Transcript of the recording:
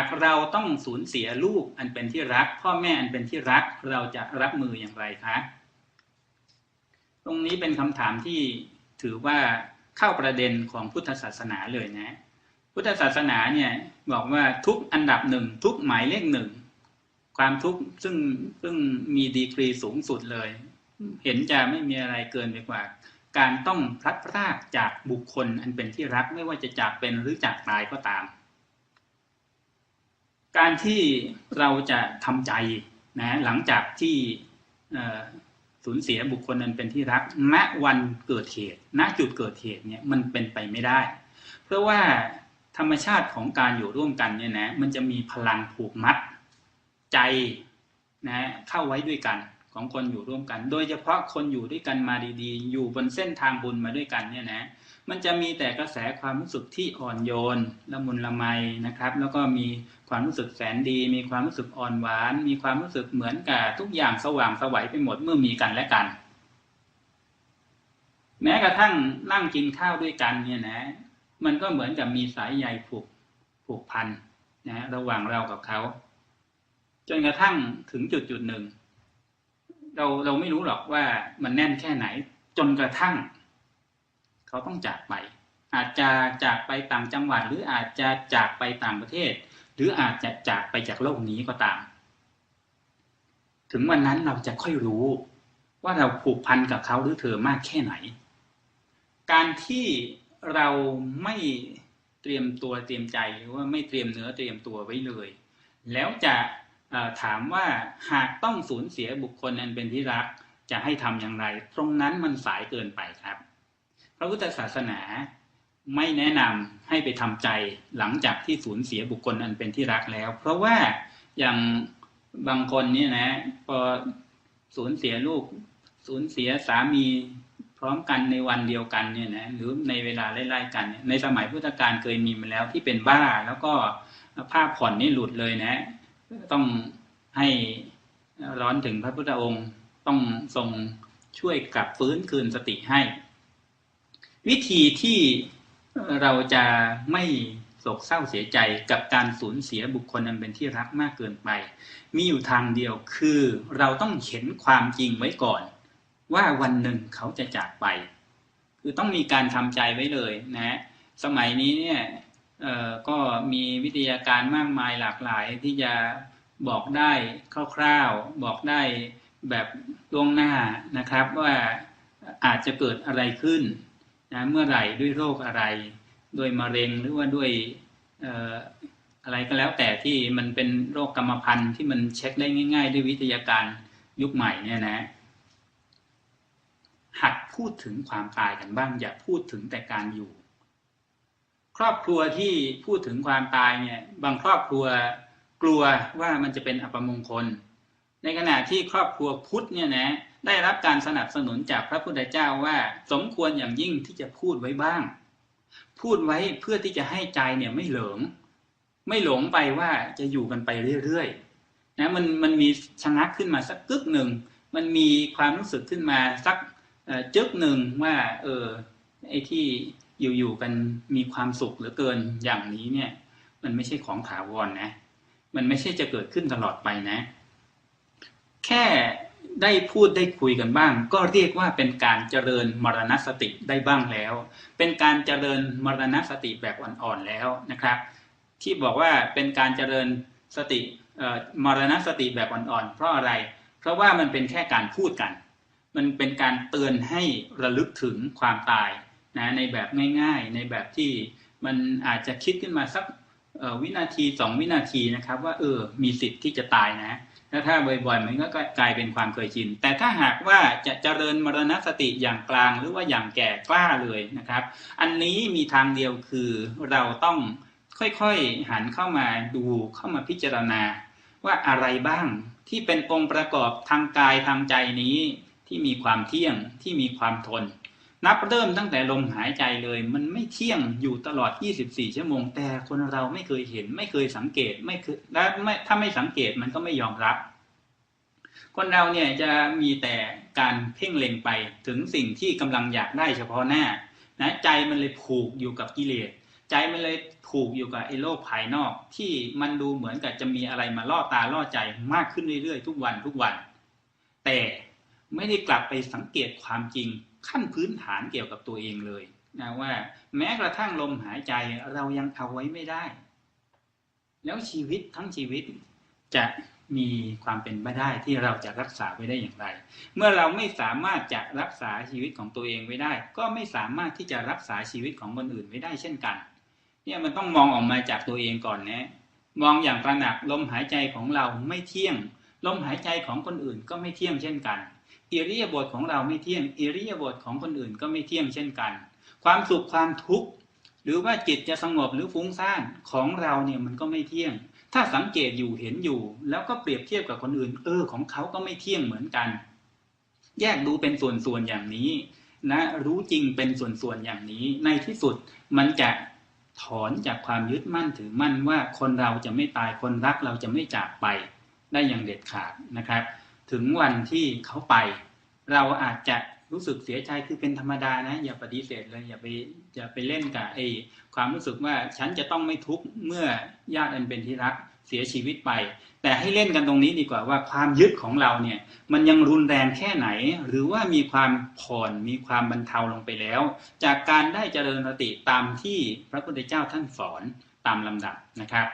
ากเราต้องสูญเสียลูกอันเป็นที่รัก พ่อแม่อันเป็นที่รักเราจะรับมืออย่างไรคะ ตรงนี้เป็นคำถามที่ถือว่าเข้าประเด็นของพุทธศาสนาเลยนะ พุทธศาสนาเนี่ยบอกว่าทุกอันดับหนึ่งทุกหมายเลขหนึ่งความทุกข์ซึ่งซึ่งมีดีกรีสูงสุดเลย เห็นจะไม่มีอะไรเกินไปกว่า การต้องพลัดพรากจากบุคคลอันเป็นที่รักไม่ว่าจะจากเป็นหรือจากตายก็ตาม การที่เราจะทำใจนะหลังจากที่สูญเสียบุคคลนั้นเป็นที่รัก ณ วันเกิดเหตุ ณ จุดเกิดเหตุเนี่ยมันเป็นไปไม่ได้ เพราะว่าธรรมชาติของการอยู่ร่วมกันเนี่ยนะ มันจะมีพลังผูกมัดใจนะเข้าไว้ด้วยกันของคนอยู่ร่วมกัน โดยเฉพาะคนอยู่ด้วยกันมาดีๆ อยู่บนเส้นทางบุญมาด้วยกันเนี่ยนะ มันจะมีแต่กระแสความรู้สึกที่อ่อนโยนละมุนละไมนะครับ แล้วก็มีความรู้สึกแสนดี มีความรู้สึกอ่อนหวาน มีความรู้สึกเหมือนกับทุกอย่างสว่างสวัยไปหมดเมื่อมีกันและกัน แม้กระทั่งนั่งกินข้าวด้วยกันเนี่ยนะ มันก็เหมือนกับมีสายใยผูกผูกพันนะระหว่างเรากับเขา จนกระทั่งถึงจุดจุดหนึ่ง เราเราไม่รู้หรอกว่ามันแน่นแค่ไหน จนกระทั่ง เขาต้องจากไป อาจจะจากไปต่างจังหวัด หรืออาจจะจากไปต่างประเทศ หรืออาจจะจากไปจากโลกนี้ก็ตาม ถึงวันนั้นเราจะค่อยรู้ว่าเราผูกพันกับเขาหรือเธอมากแค่ไหน การที่เราไม่เตรียมตัวเตรียมใจหรือว่าไม่เตรียมเนื้อเตรียมตัวไว้เลย แล้วจะถามว่าหากต้องสูญเสียบุคคลอันเป็นที่รักจะให้ทำอย่างไร ตรงนั้นมันสายเกินไปครับ พระพุทธศาสนาไม่แนะนำให้ไปทำใจหลังจากที่สูญเสียบุคคลอันเป็นที่รักแล้ว เพราะว่าอย่างบางคนเนี่ยนะพอสูญเสียลูกสูญเสียสามีพร้อมกันในวันเดียวกันเนี่ยนะหรือในเวลาไล่ๆกัน ในสมัยพุทธกาลเคยมีมาแล้วที่เป็นบ้าแล้วก็ภาพผ่อนนี่หลุดเลยนะ ต้องให้ร้อนถึงพระพุทธองค์ต้องทรงช่วยกลับฟื้นคืนสติให้ วิธีที่เราจะไม่โศกเศร้าเสียใจกับการสูญเสียบุคคลอันเป็นที่รักมากเกินไป มีอยู่ทางเดียวคือเราต้องเห็นความจริงไว้ก่อน ว่าวันหนึ่งเขาจะจากไป คือต้องมีการทำใจไว้เลยนะสมัยนี้เนี่ยก็มีวิทยาการมากมายหลากหลายที่จะบอกได้คร่าวๆ บอกได้แบบล่วงหน้านะครับว่าอาจจะเกิดอะไรขึ้น นะเมื่อไหร่ด้วยโรคอะไร ด้วยมะเร็งหรือว่าด้วยอะไรก็แล้วแต่ที่มันเป็นโรคกรรมพันธุ์ที่มันเช็คได้ง่าย ๆ ด้วยวิทยาการยุคใหม่เนี่ยนะ หัดพูดถึงความตายกันบ้าง อย่าพูดถึงแต่การอยู่ ครอบครัวที่พูดถึงความตายเนี่ย บางครอบครัวกลัวว่ามันจะเป็นอัปมงคล ในขณะที่ครอบครัวพุทธเนี่ยนะได้รับการสนับสนุนจากพระพุทธเจ้าว่า สมควรอย่างยิ่งที่จะพูดไว้บ้าง พูดไว้เพื่อที่จะให้ใจเนี่ยไม่หลงไม่หลงไปว่าจะอยู่กันไปเรื่อยๆนะมันมันมีชะงักขึ้นมาสักกึกหนึ่งมันมีความรู้สึกขึ้นมาสักจึกหนึ่งว่า เออไอ้ที่อยู่ๆกันมีความสุขเหลือเกินอย่างนี้เนี่ย มันไม่ใช่ของถาวรนนะ มันไม่ใช่จะเกิดขึ้นตลอดไปนะ แค่ได้พูดได้คุยกันบ้าง ก็เรียกว่าเป็นการเจริญมรณสติได้บ้างแล้ว เป็นการเจริญมรณสติแบบอ่อนๆแล้วนะครับ ที่บอกว่าเป็นการเจริญสติมรณสติแบบอ่อนๆเพราะอะไร เพราะว่ามันเป็นแค่การพูดกัน มันเป็นการเตือนให้ระลึกถึงความตายนะในแบบง่ายๆ ในแบบที่มันอาจจะคิดขึ้นมาสักวินาทีสองวินาทีนะครับ ว่าเออมีสิทธิ์ที่จะตายนะ ถ้าบ่อยๆมันก็กลายเป็นความเคยชิน แต่ถ้าหากว่าจะเจริญมรณสติอย่างกลางหรือว่าอย่างแก่กล้าเลยนะครับ อันนี้มีทางเดียวคือเราต้องค่อยๆหันเข้ามาดูเข้ามาพิจารณา ว่าอะไรบ้างที่เป็นองค์ประกอบทางกายทางใจนี้ที่มีความเที่ยงที่มีความทน นับเริ่มตั้งแต่ลมหายใจเลย มันไม่เที่ยงอยู่ตลอด 24 ชั่วโมง แต่คนเราไม่เคยเห็น ไม่เคยสังเกตไม่เคยและไม่ถ้าไม่สังเกตมันก็ไม่ยอมรับ คนเราเนี่ยจะมีแต่การเพ่งเล็งไปถึงสิ่งที่กำลังอยากได้เฉพาะหน้านะใจมันเลยผูกอยู่กับกิเลสใจมันเลยถูกอยู่กับไอ้โลกภายนอก ที่มันดูเหมือนกับจะมีอะไรมาล่อตาล่อใจมากขึ้นเรื่อยๆ ทุกวันทุกวัน แต่ ไม่ได้กลับไปสังเกตความจริงขั้นพื้นฐานเกี่ยวกับตัวเองเลยนะว่าแม้กระทั่งลมหายใจเรายังเอาไว้ไม่ได้ แล้วชีวิตทั้งชีวิตจะมีความเป็นไปได้ที่เราจะรักษาไว้ได้อย่างไร เมื่อเราไม่สามารถจะรักษาชีวิตของตัวเองไว้ได้ ก็ไม่สามารถที่จะรักษาชีวิตของคนอื่นไว้ได้เช่นกัน เนี่ยมันต้องมองออกมาจากตัวเองก่อนนะมองอย่างตระหนักลมหายใจของเราไม่เที่ยง ลมหายใจของคนอื่นก็ไม่เที่ยงเช่นกัน อิริยาบถของเราไม่เที่ยงอิริยาบถของคนอื่นก็ไม่เที่ยงเช่นกัน ความสุขความทุกข์หรือว่าจิตจะสงบหรือฟุ้งซ่านของเราเนี่ยมันก็ไม่เที่ยง ถ้าสังเกตอยู่เห็นอยู่ แล้วก็เปรียบเทียบกับคนอื่น เออของเขาก็ไม่เที่ยงเหมือนกัน แยกดูเป็นส่วนๆอย่างนี้นะรู้จริงเป็นส่วนๆอย่างนี้ ในที่สุดมันจะถอนจากความยึดมั่นถือมั่นว่าคนเราจะไม่ตายคนรักเราจะไม่จากไปได้อย่างเด็ดขาดนะครับ ถึงวันที่เขาไป เราอาจจะรู้สึกเสียใจคือเป็นธรรมดานะ อย่าปฏิเสธเลยอย่าไปอย่าไปเล่นกับไอ้ความรู้สึกว่าฉันจะต้องไม่ทุกข์เมื่อญาติอันเป็นที่รักเสียชีวิตไป แต่ให้เล่นกันตรงนี้ดีกว่าว่าความยึดของเราเนี่ย มันยังรุนแรงแค่ไหน หรือว่ามีความผ่อนมีความบรรเทาลงไปแล้ว จากการได้เจริญสติตามที่พระพุทธเจ้าท่านสอนตามลำดับนะครับ